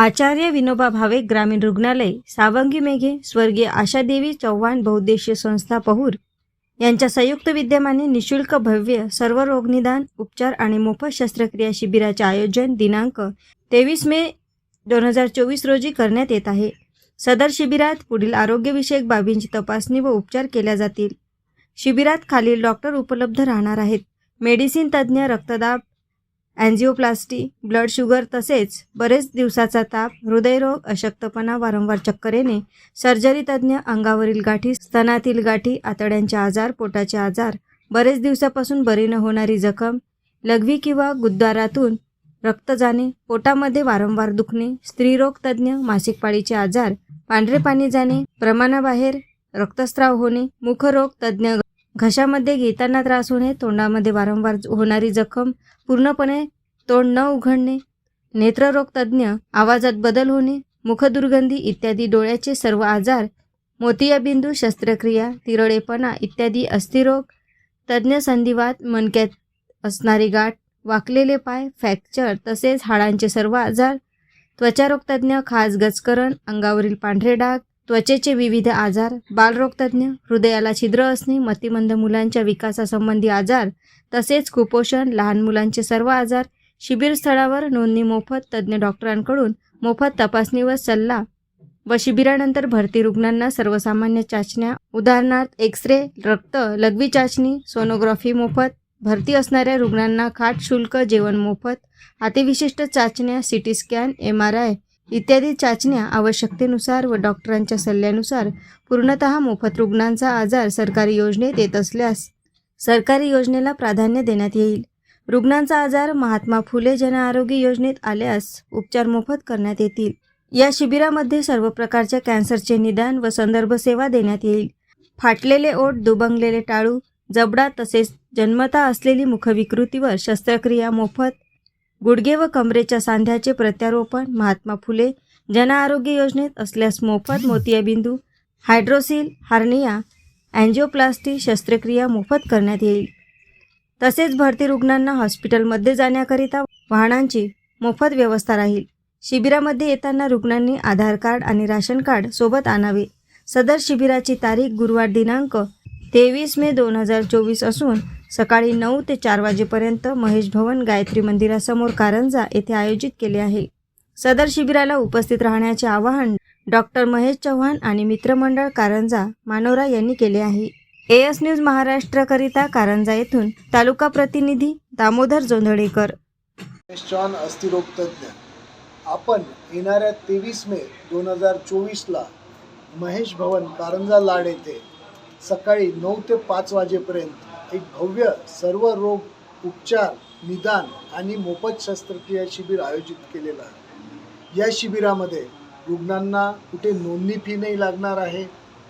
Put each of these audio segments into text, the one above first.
आचार्य विनोबा भावे ग्रामीण रुग्णालय सावंगी मेघे स्वर्गीय आशादेवी चव्हाण बहुद्देशीय संस्था पहूर यांच्या संयुक्त विद्यमाने निशुल्क भव्य सर्व रोगनिदान उपचार आणि मोफत शस्त्रक्रिया शिबिराचे आयोजन दिनांक तेवीस मे दोन हजार चोवीस रोजी करण्यात येत आहे. सदर शिबिरात पुढील आरोग्यविषयक बाबींची तपासणी व उपचार केल्या जातील. शिबिरात खालील डॉक्टर उपलब्ध राहणार आहेत. मेडिसिन तज्ज्ञ रक्तदाब अँजिओप्लास्टी ब्लड शुगर तसेच बरेच दिवसाचा ताप हृदयरोग अशक्तपणा वारंवार चक्कर येणे सर्जरी तज्ज्ञ अंगावरील गाठी स्तनातील गाठी आतड्यांचे आजार पोटाचे आजार बरेच दिवसापासून बरी न होणारी जखम लघवी किंवा गुद्दारातून रक्त जाणे पोटामध्ये वारंवार दुखणे स्त्रीरोग तज्ज्ञ मासिक पाळीचे आजार पांढरे पाणी जाणे प्रमाणाबाहेर रक्तस्राव होणे मुखरोग तज्ज्ञ घशामध्ये घेताना त्रास होणे तोंडामध्ये वारंवार होणारी जखम पूर्णपणे तोंड न उघडणे नेत्ररोग तज्ज्ञ आवाजात बदल होणे मुखदुर्गंधी इत्यादी डोळ्याचे सर्व आजार मोतियाबिंदू शस्त्रक्रिया तिरळेपणा इत्यादी अस्थिरोग तज्ज्ञ संधिवात मणक्यात असणारी गाठ वाकलेले पाय फ्रॅक्चर तसेच हाडांचे सर्व आजार त्वचारोग तज्ज्ञ खास गचकरण अंगावरील पांढरे डाग त्वचेचे विविध आजार बालरोगतज्ञ हृदयाला छिद्र असणे मतिमंद मुलांच्या विकासासंबंधी आजार तसेच कुपोषण लहान मुलांचे सर्व आजार शिबिर स्थळावर नोंदणी मोफत तज्ज्ञ डॉक्टरांकडून मोफत तपासणी व सल्ला व शिबिरानंतर भरती रुग्णांना सर्वसामान्य चाचण्या उदाहरणार्थ एक्स रे रक्त लघवी चाचणी सोनोग्राफी मोफत भरती असणाऱ्या रुग्णांना खाट शुल्क जेवण मोफत अतिविशिष्ट चाचण्या C T scan M R I इत्यादी चाचण्या आवश्यकतेनुसार व डॉक्टरांच्या सल्ल्यानुसार पूर्णतः मोफत रुग्णांचा आजार सरकारी योजनेत येत असल्यास सरकारी योजनेला प्राधान्य देण्यात येईल. रुग्णांचा आजार महात्मा फुले जनआरोग्य योजनेत आल्यास उपचार मोफत करण्यात येतील. या शिबिरामध्ये सर्व प्रकारच्या कॅन्सरचे निदान व संदर्भ सेवा देण्यात येईल. फाटलेले ओठ दुबंगलेले टाळू जबडा तसेच जन्मता असलेली मुखविकृतीवर शस्त्रक्रिया मोफत गुडघे व कमरेच्या सांध्याचे प्रत्यारोपण महात्मा फुले जनआरोग्य योजनेत असल्यास मोफत मोतियाबिंदू हायड्रोसिल हार्निया अँजिओप्लास्टी शस्त्रक्रिया मोफत करण्यात येईल. तसेच भरती रुग्णांना हॉस्पिटलमध्ये जाण्याकरिता वाहनांची मोफत व्यवस्था राहील. शिबिरामध्ये येताना रुग्णांनी आधार कार्ड आणि राशन कार्ड सोबत आणावे. सदर शिबिराची तारीख गुरुवार दिनांक तेवीस मे दोन हजार चोवीस असून सकाळी नऊ ते चार वाजेपर्यंत महेश भवन गायत्री मंदिरासमोर कारंजा येथे आयोजित केले आहे. सदर शिबिराला उपस्थित राहण्याचे आवाहन डॉक्टर महेश चव्हाण आणि मित्रमंडळ कारंजा मानोरा यांनी केले आहे. एएस न्यूज महाराष्ट्रकरिता कारंजा येथून तालुका प्रतिनिधी दामोदर जोंधळेकर. चव्हाण अस्थिरोग तज्ज्ञ आपण येणाऱ्या तेवीस मे दोन हजार चोवीसला महेश भवन कारंजा लाड येथे सकाळी नऊ ते पाच वाजेपर्यंत एक भव्य सर्व रोग उपचार निदान आणि मोफत शस्त्रक्रिया शिबिर आयोजित केलेलं आहे. या शिबिरामध्ये रुग्णांना कुठे नोंदणी फी नाही लागणार आहे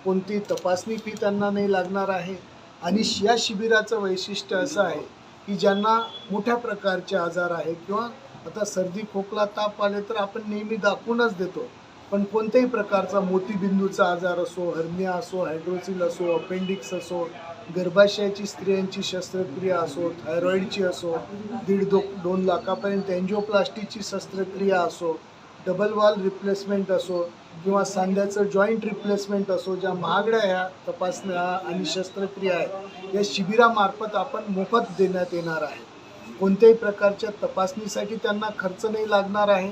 कोणती तपासणी फी त्यांना नाही लागणार आहे आणि या शिबिराचं वैशिष्ट्य असं आहे की ज्यांना मोठ्या प्रकारचे आजार आहेत किंवा आता सर्दी खोकला ताप आले तर आपण नेहमी दाखवूनच देतो. पण कोणत्याही प्रकारचा मोतीबिंदूचा आजार असो हर्निया असो हायड्रोसिल असो अपेंडिक्स असो गर्भाशयाची स्त्रियांची शस्त्रक्रिया असो थायरॉईडची असो दीड दो दोन लाखापर्यंत एन्जिओप्लास्टीची शस्त्रक्रिया असो डबल वॉल रिप्लेसमेंट असो किंवा सांध्याचं जॉईंट रिप्लेसमेंट असो ज्या महागड्या ह्या तपासण्या आणि शस्त्रक्रिया आहेत या शिबिरामार्फत आपण मोफत देण्यात येणार आहे. कोणत्याही प्रकारच्या तपासणीसाठी त्यांना खर्च नाही लागणार आहे.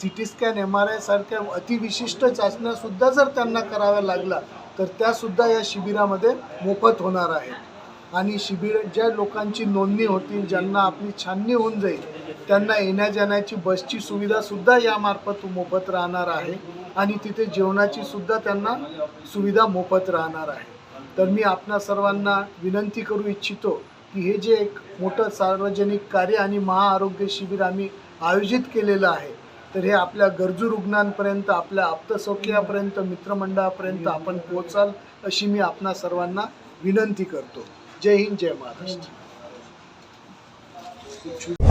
C T scan M R I सारख्या अतिविशिष्ट चाचण्यासुद्धा जर त्यांना कराव्या लागला तर त्यासुद्धा या शिबिरामध्ये मोफत होणार आहे. आणि शिबिर ज्या लोकांची नोंदणी होतील ज्यांना आपली छाननी होऊन जाईल त्यांना येण्या जाण्याची बसची सुविधासुद्धा यामार्फत मोफत राहणार आहे. आणि तिथे जेवणाची सुद्धा त्यांना सुविधा मोफत राहणार आहे. तर मी आपणा सर्वांना विनंती करू इच्छितो की हे जे एक मोठं सार्वजनिक कार्य आणि महाआरोग्य शिबिर आम्ही आयोजित केलेलं आहे तर हे आपल्या गरजू रुग्णांपर्यंत आपल्या आप्तसौख्यापर्यंत मित्रमंडळापर्यंत आपण पोहोचाल अशी मी आपणा सर्वांना विनंती करतो. जय हिंद जय महाराष्ट्र.